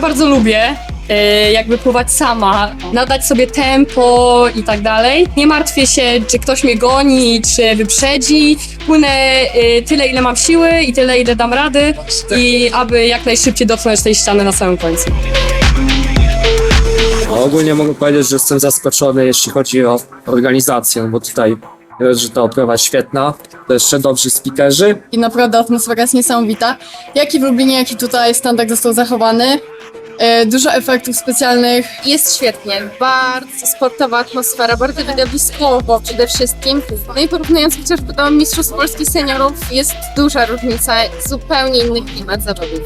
bardzo lubię e, jakby pływać sama, nadać sobie tempo i tak dalej. Nie martwię się, czy ktoś mnie goni, czy wyprzedzi. Płynę e, tyle, ile mam siły i tyle, ile dam rady i aby jak najszybciej dotknąć tej ściany na samym końcu. Ogólnie mogę powiedzieć, że jestem zaskoczony, jeśli chodzi o organizację, bo tutaj że ta oprawa świetna, to jeszcze dobrzy speakerzy. i naprawdę atmosfera jest niesamowita. Jak i w Lublinie, jak i tutaj standard został zachowany. E, Dużo efektów specjalnych. Jest świetnie, bardzo sportowa atmosfera, bardzo widowiskowo przede wszystkim. No i porównując chociażby do Mistrzostw Polski Seniorów, jest duża różnica, zupełnie inny klimat zawodów.